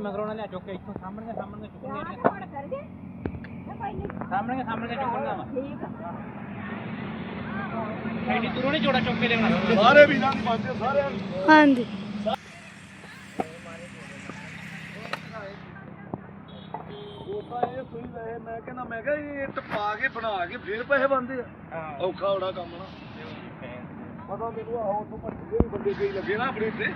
ਅਸੀਂ ਮਗਰੋਂ ਨਾ ਲਿਆ ਚੁੱਕ ਕੇ ਇੱਥੋਂ ਸਾਹਮਣੇ ਸਾਹਮਣੇ ਚੁੱਕਣੀਆਂ ਹੁਣ ਕਰ ਗਏ ਕੋਈ ਨਹੀਂ। ਸਾਹਮਣੇ ਸਾਹਮਣੇ ਚੁੱਕਣੀਆਂ ਵਾ। ਠੀਕ ਆ। ਐਡੀ ਦੂਰੋਂ ਨਹੀਂ ਜੋੜਾ ਚੁੱਕ ਕੇ ਦੇਣਾ ਸਾਰੇ ਵੀਰਾਂ ਦੀ ਮੰਨਦੇ ਸਾਰਿਆਂ ਨੂੰ ਹਾਂਜੀ। ਉਹ ਤਾਂ ਇਹ ਸੋਈ ਵੈਸੇ ਮੈਂ ਕਹਿੰਦਾ ਮੈਂ ਕਿਹਾ ਇਹ ਇੱਟ ਪਾ ਕੇ ਬਣਾ ਕੇ ਫੇਰ ਪੈਸੇ ਬੰਦੇ ਆ। ਔਖਾ ਬੜਾ ਕੰਮ ਨਾ। ਪਤਾ ਮੈਨੂੰ ਆਹ ਉੱਥੋਂ ਭੱਜੇ ਵੀ ਬੰਦੇ ਕਈ ਲੱਗੇ ਨਾ ਆਪਣੇ ਤੇ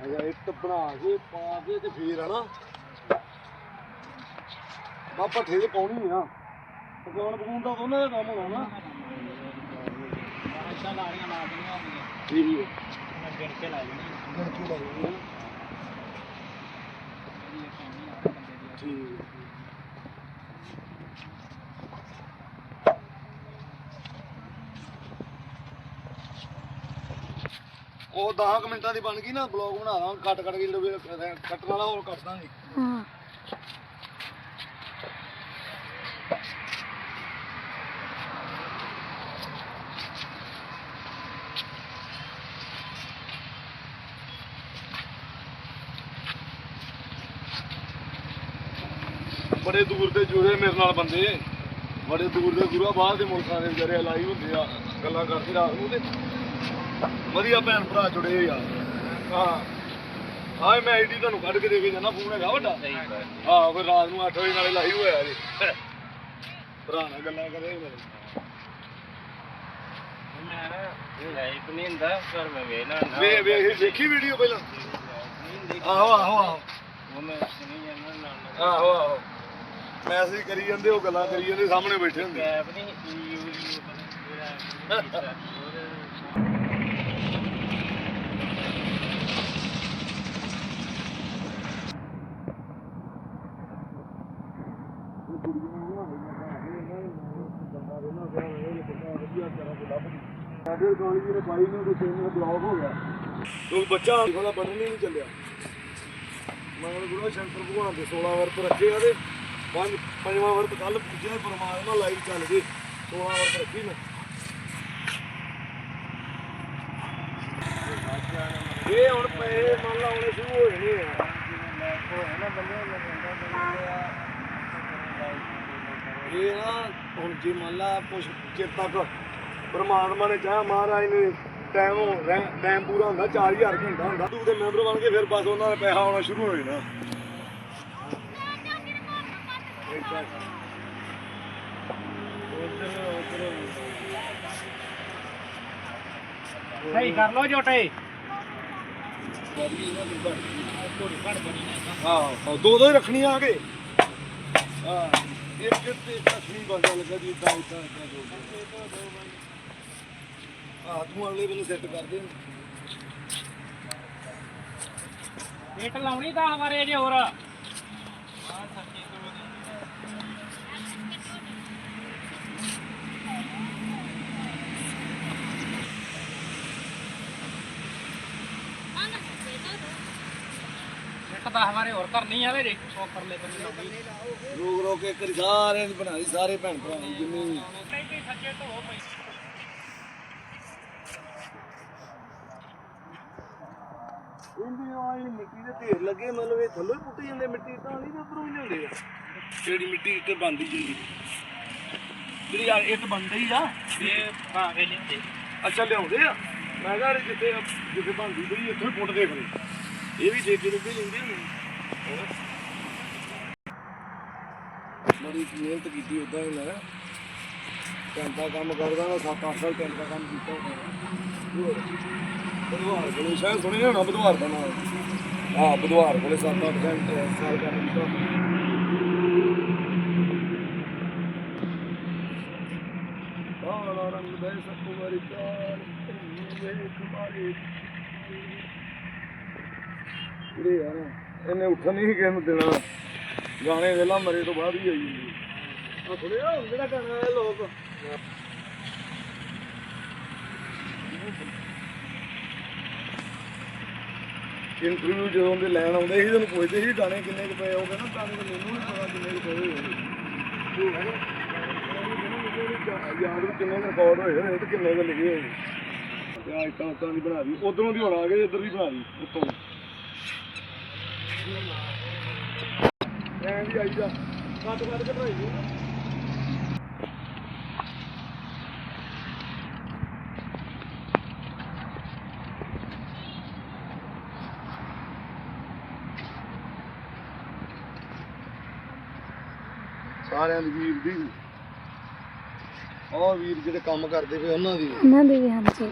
ਅਜਾ ਇੱਟ ਬਣਾ ਕੇ, ਪਾ ਕੇ ਤੇ ਫੇਰ ਹਨਾ ਬਾ ਭੱਠੇ ਤੇ ਪਾਉਣੀ ਆ। ਪਕਾਉਣ ਪਕਾਉਣ ਦਾ ਉਹਨਾਂ ਦਾ ਕੰਮ ਹੋਣਾ ਨਾ। ਇੱਦਾਂ ਲਾੜੀਆਂ ਲਾ ਦੇਣੀਆਂ ਹੁੰਦੀਆਂ ਠੀਕ ਹੈ। ਮੈਂ ਗਿਣ ਕੇ ਲਾ ਦੇਣੀ ਗੜਕੀ ਲੱਗਦੀ ਹੈ। ਠੀਕ ਉਹ 10 ਮਿੰਟਾਂ ਦੀ ਬਣ ਗਈ ਨਾ ਬਲੌਗ ਬਣਾ ਦਾਂ ਕੱਟ ਕੱਟ ਕੇ ਜਿਹੜੇ ਵੀ ਕੱਟਣ ਵਾਲਾ ਉਹ ਕੱਟ ਦਾਂਗੇ। ਹਾਂ। ਬੜੇ ਦੂਰ ਦੇ ਜੁੜੇ ਮੇਰੇ ਨਾਲ ਬੰਦੇ। ਬੜੇ ਦੂਰ ਦੇ ਗੁਰੂਆ ਬਾਹਰ ਦੇ ਮੁਲਕਾਂ ਦੇ ਵਿਚਾਰੇ ਲਾਈ ਹੁੰਦੇ ਆ ਗੱਲਾਂ ਕਰਦੇ ਰਾਤ ਨੂੰ ਤੇ। ਵਧੀਆ ਭੈਣ ਭਰਾ ਜੁੜੇ ਆ। ਹਾਂ। ਹਾਂ ਮੈਂ ਆਈਡੀ ਤੁਹਾਨੂੰ ਕੱਢ ਕੇ ਦੇ ਕੇ ਜਾਣਾ ਫੋਨ ਹੈਗਾ ਵੱਡਾ। ਹਾਂ। ਫਿਰ ਰਾਤ ਨੂੰ 8 ਵਜੇ ਨਾਲੇ ਲਾਈ ਹੋਇਆ ਜੀ। ਭਰਾ ਨਾਲ ਗੱਲਾਂ ਕਰੇ ਮੈਂ ਨਾ ਲਾਈਕ ਨਹੀਂ ਹੁੰਦਾ ਪਰ ਮੈਂ ਵੇਖਣਾ ਨਾ ਵੇ ਵੇ ਇਹ ਦੇਖੀ ਵੀਡੀਓ ਪਹਿਲਾਂ? ਆਹੋ ਆਹੋ ਆਹੋ। ਉਹ ਮੈਂ ਸੁਣੀ ਜਾਂਦਾ ਨਾਲ ਆਹੋ ਆਹੋ। ਮੈਸੇਜ ਕਰੀ ਜਾਂਦੇ ਉਹ ਗੱਲਾਂ ਕਰੀ ਜਾਂਦੇ ਸਾਹਮਣੇ ਬੈਠੇ ਹੁੰਦੇ। ਕੈਪ ਨਹੀਂ ਯੂ ਯੂ ਸਾਡੇ ਗਾਲੀ ਜਿਹੜੇ ਬਾਈ ਨੇ ਕੋਈ ਚੇਨ ਬਲੌਕ ਹੋ ਗਿਆ ਉਹ ਬੱਚਾ ਉਹਦਾ ਬਟਨ ਨਹੀਂ ਚੱਲਿਆ। ਮੈਂ ਗੁਰੂ ਸ਼ੰਕਰ ਭਗਵਾਨ ਦੇ 16 ਵਰਤ ਰੱਖੇ ਆ ਤੇ ਪੰਜ ਪੰਜਵਾਂ ਵਰਤ ਕੱਲ ਪੂਜਿਆ ਪਰਮਾਤਮਾ ਲਾਈਵ ਚੱਲ ਗਏ 16 ਵਰਤ ਰੱਖੀ ਮੈਂ। ਇਹ ਹੁਣ ਪੈਸੇ ਮੰਨ ਲਾ ਆਉਣੇ ਸ਼ੁਰੂ ਹੋ ਜਾਣੇ ਆ। ਇਹ ਨਾ ਹੁਣ ਜੇ ਮੰਨ ਲਾ ਕੁਛ ਚਿਰ ਤੱਕ ਪਰਮਾਤਮਾ ਨੇ ਚਾਹ ਮਹਾਰਾਜ ਨੇ ਟਾਈਮ ਟਾਈਮ ਪੂਰਾ ਹੁੰਦਾ 4000 ਘੰਟਾ ਹੁੰਦਾ। ਤੂੰ ਤੇ ਮੈਂਬਰ ਬਣ ਕੇ ਫਿਰ ਬਸ ਉਹਨਾਂ ਦਾ ਪੈਸਾ ਆਉਣਾ ਸ਼ੁਰੂ ਹੋ ਜਾਣਾ। ਸਹੀ ਕਰ ਲੋ ਜੋਟੇ ਹਾਂ ਦੋ ਦੋ ਹੀ ਰੱਖਣੀਆਂ ਆ ਕੇ। ਹਾਂ। ਇੱਕ ਇੱਕ ਤੇ ਰੱਖਣੀ ਬਸ ਗੱਲ ਜੀ ਇਦਾਂ ਇਦਾਂ ਇਦਾਂ ਜੋ ਹਾਂ। ਤੂੰ ਅਗਲੇ ਵੇਲੇ ਸੈੱਟ ਕਰ ਦੇ। ਇੱਟ ਲਾਉਣੀ 10 ਵਾਰੇ ਜੇ ਹੋਰ। ਇੱਟ 10 ਵਾਰੇ ਹੋਰ ਕਰਨੀ ਆ ਵੇ ਜੇ ਉਹ ਕਰ ਲੈ ਬੰਦੇ ਲਾਉਣੀ ਰੋਕ ਰੋਕ ਕੇ ਕਰੀ ਸਾਰਿਆਂ ਦੀ ਬਣਾ ਲਈ ਸਾਰੇ ਭੈਣ ਭਰਾ ਦੀ ਜਿੰਨੇ ਵੀ। ਨਹੀਂ ਸੱਚੇ ਧੋ ਪਈ ਇਹਦੀ ਆਈ ਮਿੱਟੀ ਦੇ ਢੇਰ ਲੱਗੇ ਮਤਲਬ ਇਹ ਥੱਲੋਂ ਹੀ ਪੁੱਟੀ ਜਾਂਦੇ ਮਿੱਟੀ ਤਾਂ ਨਹੀਂ ਤੇ ਉੱਪਰੋਂ ਹੀ ਲਿਆਉਂਦੇ ਆ। ਜਿਹੜੀ ਮਿੱਟੀ ਇੱਥੇ ਬੰਦੀ ਜਾਂਦੀ ਜਿਹੜੀ ਯਾਰ ਇੱਟ ਬੰਦੀ ਆ। ਇਹ ਕੇ ਲਿਆਉਂਦੇ। ਅੱਛਾ ਲਿਆਉਂਦੇ ਆ। ਮੈਂ ਕਿਹਾ ਜਿੱਥੇ ਜਿੱਥੇ ਬੰਦੀ ਬਈ ਇੱਥੋਂ ਹੀ ਪੁੱਟਦੇ ਫਿਰ। ਇਹ ਵੀ ਠੇਕੇ ਰੁਪਏ ਲੈਂਦੇ ਨੇ। ਬੜੀ ਮਿਹਨਤ ਕੀਤੀ ਉਦਾਂ ਹੀ ਮੈਂ। ਘੰਟਾ ਕੰਮ ਕਰਦਾ ਨਾ 7-8 ਸਾਲ ਘੰਟਾ ਕੰਮ ਕੀਤਾ ਬੁਧਵਾਰ ਕੋਲੇ ਸ਼ਾਇਦ ਸੁਣਿਆ ਹੋਣਾ, ਬੁਧਵਾਰ ਦਾ ਨਾਮ। ਹਾਂ, ਬੁਧਵਾਰ ਕੋਲੇ 7-8 ਘੰਟੇ ਸਾਲ ਕੰਮ ਕੀਤਾ। ਕਾਲਾ ਰੰਗ ਦੇ ਸੱਪੂ ਵਾਰੀ ਚਾਲ ਵੇਖ ਮਾਰੇ। ਯਾਰ ਇਹਨੇ ਉੱਠਣ ਨਹੀਂ ਕਿਸੇ ਨੂੰ ਦੇਣਾ। ਗਾਣੇ ਵੇਲਾ ਮਰੇ ਤੋਂ ਬਾਅਦ ਹੀ ਆਈ ਜਾਂਦੀ ਆ ਥੋੜੇ ਹੁਣ ਜਿਹੜਾ ਗਾਣਾ ਹੈ ਲੋਕ? ਇੰਟਰਵਿਊ ਜਦੋਂ ਦੇ ਲੈਣ ਆਉਂਦੇ ਸੀ ਤੁਹਾਨੂੰ ਪੁੱਛਦੇ ਸੀ ਗਾਣੇ ਕਿੰਨੇ ਕੁ ਪਏ ਹੋਗੇ ਨਾ ਗਾਣੇ ਤਾਂ ਮੈਨੂੰ ਨਹੀਂ ਪਤਾ ਕਿੰਨੇ ਕੁ ਪਏ ਹੋਏ। ਯਾਦ ਵੀ ਕਿੰਨੇ ਰਿਕਾਰਡ ਹੋਏ ਨੇ ਤੇ ਕਿੰਨੇ ਕੁ ਲਿਖੇ ਹੋਏ। ਆ ਇੱਟਾਂ ਉੱਤਾਂ ਦੀ ਬਣਾ ਦੀ ਉਧਰੋਂ ਦੀ ਹੁਣ ਆ ਗਏ ਇੱਧਰ ਦੀ ਬਣਾ ਦੀ ਉੱਤੋਂ ਦੀ ਐਂ ਦੀ ਆਈ ਜਾ ਕੱਟ ਕੱਟ ਕੇ ਬਣਾਈ ਦੀ ਸਾਰਿਆਂ ਦੀ ਵੀਰ ਦੀ। ਉਹ ਵੀਰ ਜਿਹੜੇ ਕੰਮ ਕਰਦੇ ਪਏ ਉਹਨਾਂ ਦੀ। ਉਹਨਾਂ ਦੇ ਵੀ ਹਾਂਜੀ।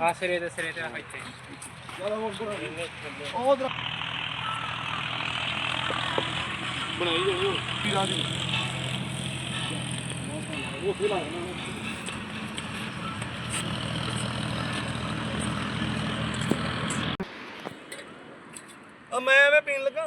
ਆ ਸਿਰੇ ਦੇ ਸਿਰੇ ਤੇ ਆ ਇੱਥੇ। ਉਹ ਦਰ ਬਣਾਈ ਜਾਓ। ਵੀਰਾਂ ਦੀ ਉਹ ਫੇਰ ਆ ਆ ਮੈਂ ਐਵੇਂ ਪੀਣ ਲੱਗਾ।